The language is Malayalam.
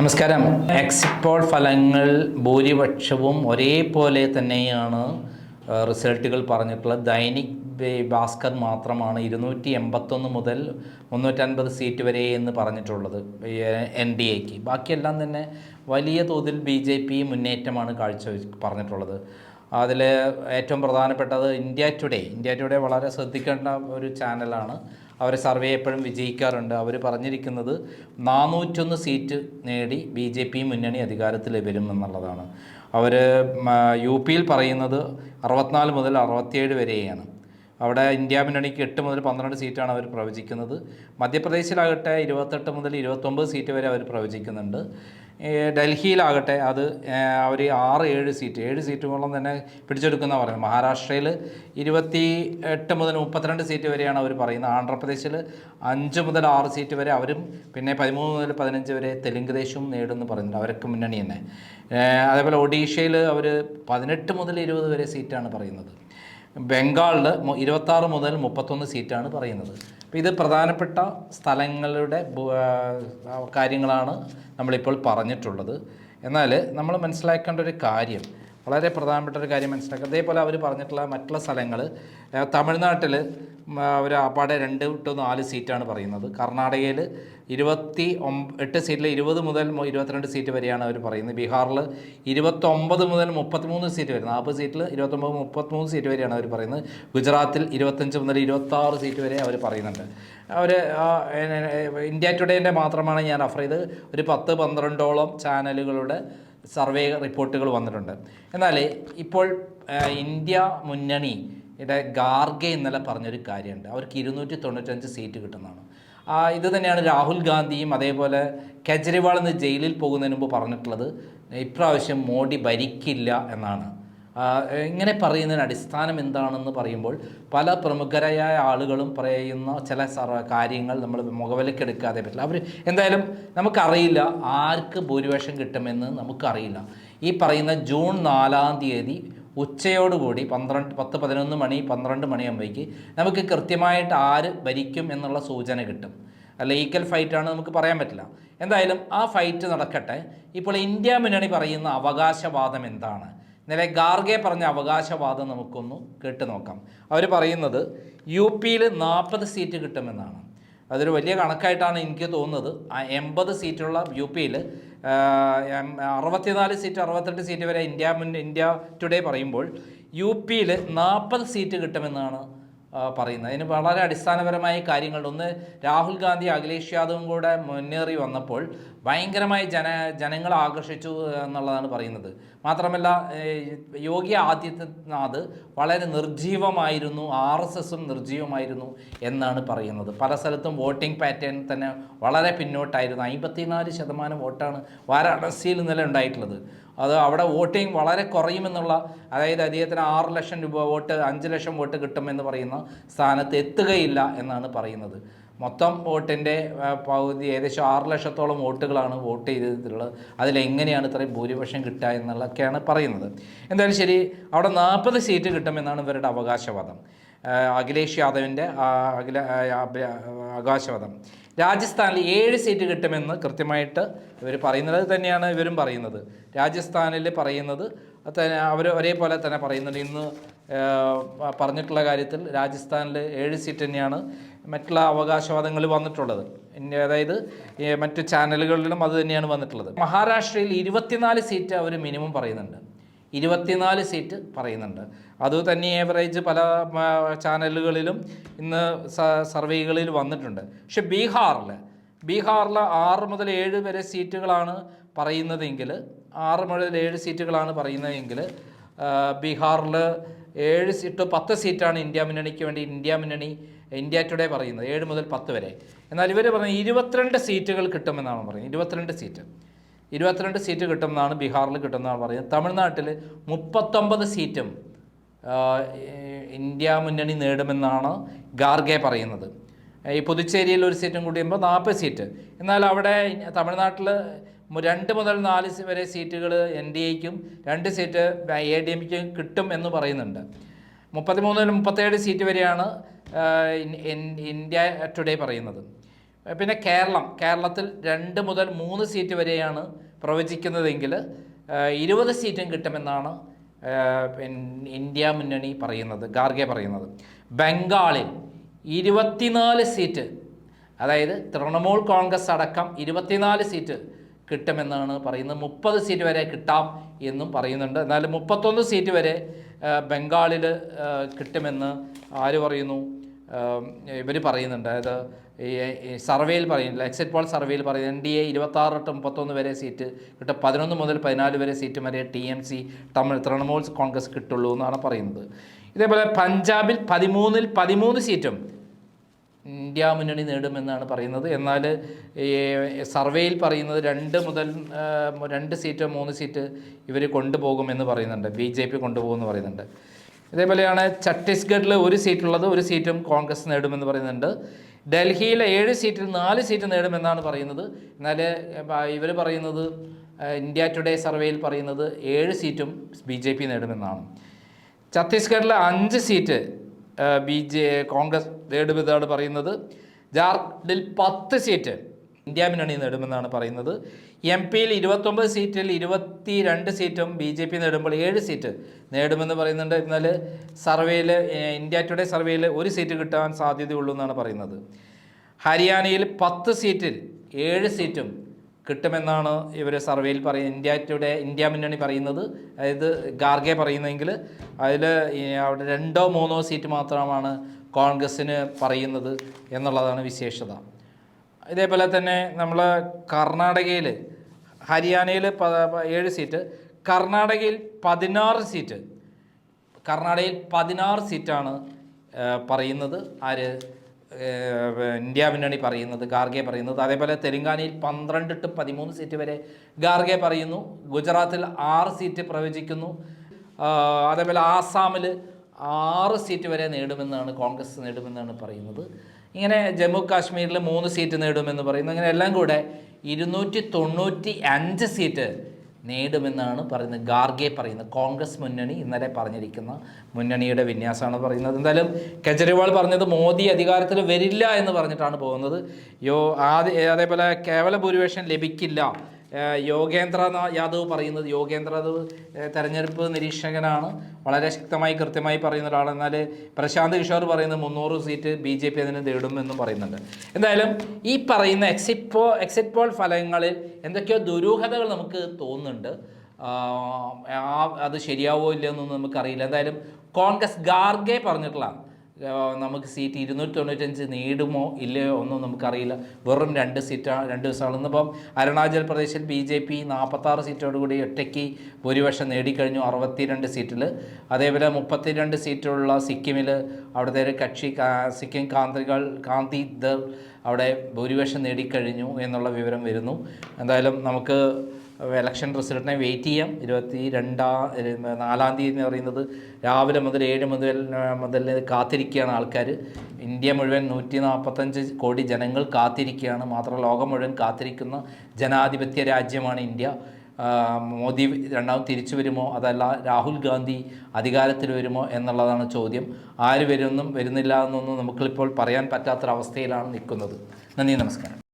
നമസ്കാരം. എക്സിറ്റ് പോൾ ഫലങ്ങൾ ഭൂരിപക്ഷവും ഒരേപോലെ തന്നെയാണ് റിസൾട്ടുകൾ പറഞ്ഞിട്ടുള്ളത്. ദൈനിക് ഭാസ്കർ മാത്രമാണ് ഇരുന്നൂറ്റി എൺപത്തൊന്ന് മുതൽ മുന്നൂറ്റൻപത് സീറ്റ് വരെ എന്ന് പറഞ്ഞിട്ടുള്ളത് എൻ ഡി എക്ക്. ബാക്കിയെല്ലാം തന്നെ വലിയ തോതിൽ ബി ജെ പി മുന്നേറ്റമാണ് കാഴ്ച പറഞ്ഞിട്ടുള്ളത്. അതിൽ ഏറ്റവും പ്രധാനപ്പെട്ടത് ഇന്ത്യ ടുഡേ. ഇന്ത്യ ടുഡേ വളരെ ശ്രദ്ധിക്കേണ്ട ഒരു ചാനലാണ്. അവർ സർവേ എപ്പോഴും വിജയിക്കാറുണ്ട്. അവർ പറഞ്ഞിരിക്കുന്നത് നാനൂറ്റൊന്ന് സീറ്റ് നേടി ബി ജെ പി മുന്നണി അധികാരത്തിൽ വരും എന്നുള്ളതാണ് അവർ യു പിയിൽ പറയുന്നത് അറുപത്തിനാല് മുതൽ അറുപത്തിയേഴ് വരെയാണ്. അവിടെ ഇന്ത്യ മുന്നണിക്ക് എട്ട് മുതൽ പന്ത്രണ്ട് സീറ്റാണ് അവർ പ്രവചിക്കുന്നത്. മധ്യപ്രദേശിലാകട്ടെ ഇരുപത്തെട്ട് മുതൽ ഇരുപത്തൊമ്പത് സീറ്റ് വരെ അവർ പ്രവചിക്കുന്നുണ്ട്. ഡൽഹിയിലാകട്ടെ അത് അവർ ആറ് ഏഴ് സീറ്റ്. ഏഴ് സീറ്റുകളും തന്നെ പിടിച്ചെടുക്കുന്ന പറയുന്നത് മഹാരാഷ്ട്രയിൽ ഇരുപത്തി എട്ട് മുതൽ മുപ്പത്തിരണ്ട് സീറ്റ് വരെയാണ് അവർ പറയുന്നത്. ആന്ധ്രാപ്രദേശിൽ അഞ്ച് മുതൽ ആറ് സീറ്റ് വരെ അവരും പിന്നെ പതിമൂന്ന് മുതൽ പതിനഞ്ച് വരെ തെലുങ്ക് ദേശവും നേടുമെന്ന് പറയുന്നുണ്ട് അവരൊക്കെ മുന്നണി തന്നെ. അതേപോലെ ഒഡീഷയിൽ അവർ പതിനെട്ട് മുതൽ ഇരുപത് വരെ സീറ്റാണ് പറയുന്നത്. ബംഗാളിൽ ഇരുപത്താറ് മുതൽ മുപ്പത്തൊന്ന് സീറ്റാണ് പറയുന്നത്. ഇത് പ്രധാനപ്പെട്ട സ്ഥലങ്ങളുടെ കാര്യങ്ങളാണ് നമ്മളിപ്പോൾ പറഞ്ഞിട്ടുള്ളത്. എന്നാൽ നമ്മൾ മനസ്സിലാക്കേണ്ട ഒരു കാര്യം വളരെ പ്രധാനപ്പെട്ട ഒരു കാര്യം മനസ്സിലാക്കുക. അതേപോലെ അവർ പറഞ്ഞിട്ടുള്ള മറ്റുള്ള സ്ഥലങ്ങൾ തമിഴ്നാട്ടിൽ അവർ അപ്പാടെ രണ്ട് ടു നാല് സീറ്റാണ് പറയുന്നത്. കർണാടകയിൽ ഇരുപത്തി എട്ട് സീറ്റിൽ ഇരുപത് മുതൽ ഇരുപത്തിരണ്ട് സീറ്റ് വരെയാണ് അവർ പറയുന്നത്. ബീഹാറിൽ ഇരുപത്തൊമ്പത് മുതൽ മുപ്പത്തിമൂന്ന് സീറ്റ് വരെ നാൽപ്പത് സീറ്റിൽ ഇരുപത്തൊമ്പത് മുപ്പത്തിമൂന്ന് സീറ്റ് വരെയാണ് അവർ പറയുന്നത്. ഗുജറാത്തിൽ ഇരുപത്തഞ്ച് മുതൽ ഇരുപത്താറ് സീറ്റ് വരെ അവർ പറയുന്നുണ്ട്. അവർ ഇന്ത്യ ടുഡേന്റെ മാത്രമാണ് ഞാൻ റഫർ ചെയ്ത് ഒരു പത്ത് പന്ത്രണ്ടോളം ചാനലുകളുടെ സർവേ റിപ്പോർട്ടുകൾ വന്നിട്ടുണ്ട്. എന്നാൽ ഇപ്പോൾ ഇന്ത്യ ഇന്ത്യ മുന്നണിയുടെ ഗാർഗെ ഇന്നലെ പറഞ്ഞൊരു കാര്യമുണ്ട്. അവർക്ക് ഇരുന്നൂറ്റി തൊണ്ണൂറ്റഞ്ച് സീറ്റ് കിട്ടുന്നതാണ്. ഇത് തന്നെയാണ് രാഹുൽ ഗാന്ധിയും അതേപോലെ കെജ്രിവാൾ ഇന്ന് ജയിലിൽ പോകുന്നതിന് മുമ്പ് പറഞ്ഞിട്ടുള്ളത്. ഇപ്രാവശ്യം മോഡി ഭരിക്കില്ല എന്നാണ്. ഇങ്ങനെ പറയുന്നതിന് അടിസ്ഥാനം എന്താണെന്ന് പറയുമ്പോൾ പല പ്രമുഖരായ ആളുകളും പറയുന്ന ചില കാര്യങ്ങൾ നമ്മൾ മുഖവിലക്കെടുക്കാതെ പറ്റില്ല. അവർ എന്തായാലും നമുക്കറിയില്ല ആർക്ക് ഭൂരിപക്ഷം കിട്ടുമെന്ന് നമുക്കറിയില്ല. ഈ പറയുന്ന ജൂൺ നാലാം തീയതി ഉച്ചയോടുകൂടി പന്ത്രണ്ട് പത്ത് പതിനൊന്ന് മണി പന്ത്രണ്ട് മണിയാകുമ്പോഴേക്ക് നമുക്ക് കൃത്യമായിട്ട് ആര് ഭരിക്കും എന്നുള്ള സൂചന കിട്ടും. അല്ല ഈക്വൽ ഫൈറ്റാണ് നമുക്ക് പറയാൻ പറ്റില്ല. എന്തായാലും ആ ഫൈറ്റ് നടക്കട്ടെ. ഇപ്പോൾ ഇന്ത്യ മുന്നണി പറയുന്ന അവകാശവാദം എന്താണ്? ഇന്നലെ ഗാർഗെ പറഞ്ഞ അവകാശവാദം നമുക്കൊന്ന് കേട്ട് നോക്കാം. അവർ പറയുന്നത് യു പിയിൽ നാൽപ്പത് സീറ്റ് കിട്ടുമെന്നാണ്. അതൊരു വലിയ കണക്കായിട്ടാണ് എനിക്ക് തോന്നുന്നത്. ആ എൺപത് സീറ്റുള്ള യു പിയിൽ അറുപത്തിനാല് സീറ്റ് അറുപത്തെട്ട് സീറ്റ് വരെ ഇന്ത്യ മുൻ ഇന്ത്യ ടുഡേ പറയുമ്പോൾ യു പിയിൽ നാൽപ്പത് സീറ്റ് കിട്ടുമെന്നാണ് പറയുന്നത്. അതിന് വളരെ അടിസ്ഥാനപരമായ കാര്യങ്ങളുണ്ട് ഒന്ന് രാഹുൽ ഗാന്ധി അഖിലേഷ് യാദവും കൂടെ മുന്നേറി വന്നപ്പോൾ ഭയങ്കരമായി ജന ജനങ്ങളെ ആകർഷിച്ചു എന്നുള്ളതാണ് പറയുന്നത്. മാത്രമല്ല യോഗി ആദിത്യനാഥ് വളരെ നിർജീവമായിരുന്നു ആർ എസ് എസും നിർജീവമായിരുന്നു എന്നാണ് പറയുന്നത്. പല സ്ഥലത്തും വോട്ടിംഗ് പാറ്റേൺ തന്നെ വളരെ പിന്നോട്ടായിരുന്നു. അമ്പത്തിനാല് ശതമാനം വോട്ടാണ് വാരാണസിയിൽ ഇന്നലെ ഉണ്ടായിട്ടുള്ളത്. അത് അവിടെ വോട്ടിംഗ് വളരെ കുറയുമെന്നുള്ള അതായത് അദ്ദേഹത്തിന് ആറ് ലക്ഷം രൂപ വോട്ട് അഞ്ച് ലക്ഷം വോട്ട് കിട്ടുമെന്ന് പറയുന്ന സ്ഥാനത്ത് എത്തുകയില്ല എന്നാണ് പറയുന്നത്. മൊത്തം വോട്ടിന്റെ പകുതി ഏകദേശം ആറ് ലക്ഷത്തോളം വോട്ടുകളാണ് വോട്ട് ചെയ്തിട്ടുള്ളത്. അതിലെങ്ങനെയാണ് ഇത്രയും ഭൂരിപക്ഷം കിട്ടുക എന്നുള്ളതൊക്കെയാണ് പറയുന്നത്. എന്തായാലും ശരി അവിടെ നാൽപ്പത് സീറ്റ് കിട്ടുമെന്നാണ് ഇവരുടെ അവകാശവാദം. അഖിലേഷ് യാദവിന്റെ അഖില ആകാശവാദം രാജസ്ഥാനിൽ ഏഴ് സീറ്റ് കിട്ടുമെന്ന് കൃത്യമായിട്ട് ഇവർ പറയുന്നത് തന്നെയാണ് ഇവരും പറയുന്നത്. രാജസ്ഥാനിൽ പറയുന്നത് അവർ ഒരേപോലെ തന്നെ പറയുന്നുണ്ട്. ഇന്ന് പറഞ്ഞിട്ടുള്ള കാര്യത്തിൽ രാജസ്ഥാനിൽ ഏഴ് സീറ്റ് തന്നെയാണ് മറ്റുള്ള അവകാശവാദങ്ങൾ വന്നിട്ടുള്ളത്. അതായത് മറ്റു ചാനലുകളിലും അത് തന്നെയാണ് വന്നിട്ടുള്ളത്. മഹാരാഷ്ട്രയിൽ ഇരുപത്തിനാല് സീറ്റ് അവർ മിനിമം പറയുന്നുണ്ട്. ഇരുപത്തിനാല് സീറ്റ് പറയുന്നുണ്ട്. അതുതന്നെ ഏവറേജ് പല ചാനലുകളിലും ഇന്ന് സർവേകളിൽ വന്നിട്ടുണ്ട്. പക്ഷെ ബീഹാറിൽ ബീഹാറിൽ ആറ് മുതൽ ഏഴ് വരെ സീറ്റുകളാണ് പറയുന്നതെങ്കിൽ ആറ് മുതൽ ഏഴ് സീറ്റുകളാണ് പറയുന്നതെങ്കിൽ ബീഹാറിൽ ഏഴ് സീറ്റ് പത്ത് സീറ്റാണ് ഇന്ത്യ മുന്നണിക്ക് വേണ്ടി ഇന്ത്യ മുന്നണി ഇന്ത്യ ടുഡേ പറയുന്നത് ഏഴ് മുതൽ പത്ത് വരെ. എന്നാൽ ഇവർ പറഞ്ഞ ഇരുപത്തിരണ്ട് സീറ്റുകൾ കിട്ടുമെന്നാണ് പറയുന്നത് ഇരുപത്തിരണ്ട് സീറ്റ്. ഇരുപത്തിരണ്ട് സീറ്റ് കിട്ടുമെന്നാണ് ബീഹാറിൽ കിട്ടുന്നതാണ് പറയുന്നത്. തമിഴ്നാട്ടിൽ മുപ്പത്തൊമ്പത് സീറ്റും ഇന്ത്യ മുന്നണി നേടുമെന്നാണ് ഗാർഗെ പറയുന്നത്. ഈ പുതുച്ചേരിയിൽ ഒരു സീറ്റും കൂടി ചെയ്യുമ്പോൾ നാൽപ്പത് സീറ്റ്. എന്നാൽ അവിടെ തമിഴ്നാട്ടിൽ രണ്ട് മുതൽ നാല് വരെ സീറ്റുകൾ എൻ ഡി എക്കും രണ്ട് സീറ്റ് എ ഡി എംക്കും കിട്ടും എന്ന് പറയുന്നുണ്ട്. മുപ്പത്തിമൂന്ന് മുതൽ മുപ്പത്തേഴ് സീറ്റ് വരെയാണ് ഇന്ത്യ ടുഡേ പറയുന്നത്. പിന്നെ കേരളം. കേരളത്തിൽ രണ്ട് മുതൽ മൂന്ന് സീറ്റ് വരെയാണ് പ്രവചിക്കുന്നതെങ്കിൽ ഇരുപത് സീറ്റും കിട്ടുമെന്നാണ് ഇന്ത്യ മുന്നണി പറയുന്നത് ഗാർഗെ പറയുന്നത്. ബംഗാളിൽ ഇരുപത്തിനാല് സീറ്റ് അതായത് തൃണമൂൽ കോൺഗ്രസ് അടക്കം ഇരുപത്തിനാല് സീറ്റ് കിട്ടുമെന്നാണ് പറയുന്നത്. മുപ്പത് സീറ്റ് വരെ കിട്ടാം എന്നും പറയുന്നുണ്ട്. എന്നാൽ മുപ്പത്തൊന്ന് സീറ്റ് വരെ ബംഗാളിൽ കിട്ടുമെന്ന് ആര് പറയുന്നു? ഇവർ പറയുന്നുണ്ട്. അതായത് സർവേയിൽ പറയുന്നില്ല എക്സിറ്റ് പോൾ സർവേയിൽ പറയുന്നത് എൻ ഡി എ ഇരുപത്താറ് തൊട്ട് മുപ്പത്തൊന്ന് വരെ സീറ്റ് കിട്ടും. പതിനൊന്ന് മുതൽ പതിനാല് വരെ സീറ്റ് വരെ T M C Tamil Trinamool Congress കിട്ടുള്ളൂ എന്നാണ് പറയുന്നത്. ഇതേപോലെ പഞ്ചാബിൽ പതിമൂന്നിൽ പതിമൂന്ന് സീറ്റും ഇന്ത്യ മുന്നണി നേടുമെന്നാണ് പറയുന്നത്. എന്നാൽ ഈ സർവേയിൽ പറയുന്നത് രണ്ട് മുതൽ രണ്ട് സീറ്റോ മൂന്ന് സീറ്റ് ഇവർ കൊണ്ടുപോകുമെന്ന് പറയുന്നുണ്ട്. ബി ജെ പി കൊണ്ടുപോകുമെന്ന് പറയുന്നുണ്ട്. ഇതേപോലെയാണ് ഛത്തീസ്ഗഡിൽ ഒരു സീറ്റുള്ളത് ഒരു സീറ്റും കോൺഗ്രസ് നേടുമെന്ന് പറയുന്നുണ്ട്. ഡൽഹിയിലെ ഏഴ് സീറ്റിൽ നാല് സീറ്റ് നേടുമെന്നാണ് പറയുന്നത്. എന്നാൽ ഇവർ പറയുന്നത് ഇന്ത്യ ടുഡേ സർവേയിൽ പറയുന്നത് ഏഴ് സീറ്റും ബി ജെ പി നേടുമെന്നാണ്. ഛത്തീസ്ഗഡിലെ അഞ്ച് സീറ്റ് ബി ജെ കോൺഗ്രസ് നേടുമെന്നാണ് പറയുന്നത്. ജാർഖണ്ഡിൽ പത്ത് സീറ്റ് ഇന്ത്യ മുന്നണി നേടുമെന്നാണ് പറയുന്നത്. എം പിയിൽ ഇരുപത്തൊമ്പത് സീറ്റിൽ ഇരുപത്തി രണ്ട് സീറ്റും ബി ജെ പി നേടുമ്പോൾ ഏഴ് സീറ്റ് നേടുമെന്ന് പറയുന്നുണ്ട്. എന്നാൽ സർവേയിൽ ഇന്ത്യ ടുഡേ സർവേയിൽ ഒരു സീറ്റ് കിട്ടാൻ സാധ്യതയുള്ളൂ എന്നാണ് പറയുന്നത്. ഹരിയാനയിൽ പത്ത് സീറ്റിൽ ഏഴ് സീറ്റും കിട്ടുമെന്നാണ് ഇവർ സർവേയിൽ പറയുന്നത്. ഇന്ത്യ ടുഡേ ഇന്ത്യ മുന്നണി പറയുന്നത്. അതായത് ഗാർഗെ പറയുന്നതെങ്കിൽ അതിൽ അവിടെ രണ്ടോ മൂന്നോ സീറ്റ് മാത്രമാണ് കോൺഗ്രസ്സിന് പറയുന്നത് എന്നുള്ളതാണ് വിശേഷത. ഇതേപോലെ തന്നെ നമ്മൾ കർണാടകയിൽ ഹരിയാനയിൽ ഏഴ് സീറ്റ് കർണാടകയിൽ പതിനാറ് സീറ്റ് കർണാടകയിൽ പതിനാറ് സീറ്റാണ് പറയുന്നത്. ആര് ഇന്ത്യ മുന്നണി പറയുന്നത് ഗാർഗെ പറയുന്നത്. അതേപോലെ തെലങ്കാനയിൽ പന്ത്രണ്ട് ടു പതിമൂന്ന് സീറ്റ് വരെ ഗാർഗെ പറയുന്നു. ഗുജറാത്തിൽ ആറ് സീറ്റ് പ്രവചിക്കുന്നു. അതേപോലെ ആസാമിൽ ആറ് സീറ്റ് വരെ നേടുമെന്നാണ് കോൺഗ്രസ് നേടുമെന്നാണ് പറയുന്നത്. ഇങ്ങനെ ജമ്മു കാശ്മീരിൽ മൂന്ന് സീറ്റ് നേടുമെന്ന് പറയുന്നു. അങ്ങനെ എല്ലാം കൂടെ ഇരുന്നൂറ്റി തൊണ്ണൂറ്റി അഞ്ച് സീറ്റ് നേടുമെന്നാണ് പറയുന്നത്. ഗാർഗെ പറയുന്നത്. കോൺഗ്രസ് മുന്നണി ഇന്നലെ പറഞ്ഞിരിക്കുന്ന മുന്നണിയുടെ വിന്യാസമാണ് പറയുന്നത്. എന്തായാലും കെജ്രിവാൾ പറഞ്ഞത് മോദി അധികാരത്തിൽ വരില്ല എന്ന് പറഞ്ഞിട്ടാണ് പോകുന്നത്. യോ ആദ്യ അതേപോലെ കേവല ഭൂരിപക്ഷം ലഭിക്കില്ല യോഗേന്ദ്ര യാദവ് പറയുന്നത് യോഗേന്ദ്ര യാദവ് തെരഞ്ഞെടുപ്പ് നിരീക്ഷകനാണ്. വളരെ ശക്തമായി കൃത്യമായി പറയുന്ന ഒരാളാണ്. എന്നാൽ പ്രശാന്ത് കിഷോർ പറയുന്നത് മുന്നൂറ് സീറ്റ് ബി ജെ പി അതിന് നേടുമെന്നും പറയുന്നുണ്ട്. എന്തായാലും ഈ പറയുന്ന എക്സിറ്റ് പോ എക്സിറ്റ് പോൾ ഫലങ്ങളിൽ എന്തൊക്കെയോ ദുരൂഹതകൾ നമുക്ക് തോന്നുന്നുണ്ട്. അത് ശരിയാവോ ഇല്ലയോ ഇല്ലയെന്നൊന്നും നമുക്കറിയില്ല. എന്തായാലും കോൺഗ്രസ് ഗാർഗെ പറഞ്ഞിട്ടുള്ള ആഹ് നമുക്ക് സീറ്റ് ഇരുന്നൂറ്റി തൊണ്ണൂറ്റഞ്ച് നേടുമോ ഇല്ലയോ ഒന്നും നമുക്കറിയില്ല. വെറും രണ്ട് സീറ്റാണ് രണ്ട് ദിവസമാണ്. ഇന്നിപ്പം അരുണാചൽ പ്രദേശിൽ ബി ജെ പി നാൽപ്പത്താറ് സീറ്റോടുകൂടി ഒറ്റയ്ക്ക് ഭൂരിപക്ഷം നേടിക്കഴിഞ്ഞു അറുപത്തിരണ്ട് സീറ്റിൽ അതേപോലെ മുപ്പത്തിരണ്ട് സീറ്റുള്ള സിക്കിമിൽ അവിടുത്തെ ഒരു കക്ഷി സിക്കിം കാന്തികൾ കാന്തി ദൾ അവിടെ ഭൂരിപക്ഷം നേടിക്കഴിഞ്ഞു എന്നുള്ള വിവരം വരുന്നു. എന്തായാലും നമുക്ക് ഇലക്ഷൻ റിസൾട്ടിനെ വെയിറ്റ് ചെയ്യാം. ഇരുപത്തി രണ്ടാം നാലാം തീയതി എന്ന് പറയുന്നത് രാവിലെ മുതൽ ഏഴ് മുതൽ മുതൽ കാത്തിരിക്കുകയാണ് ആൾക്കാർ. ഇന്ത്യ മുഴുവൻ നൂറ്റി നാൽപ്പത്തഞ്ച് കോടി ജനങ്ങൾ കാത്തിരിക്കുകയാണ്. മാത്രം ലോകം മുഴുവൻ കാത്തിരിക്കുന്ന ജനാധിപത്യ രാജ്യമാണ് ഇന്ത്യ. മോദി രണ്ടാമത് തിരിച്ചു വരുമോ? അതല്ല രാഹുൽ ഗാന്ധി അധികാരത്തിൽ വരുമോ എന്നുള്ളതാണ് ചോദ്യം. ആര് വരുമെന്നും വരുന്നില്ല എന്നൊന്നും നമുക്കിപ്പോൾ പറയാൻ പറ്റാത്തൊരവസ്ഥയിലാണ് നിൽക്കുന്നത്. നന്ദി നമസ്കാരം.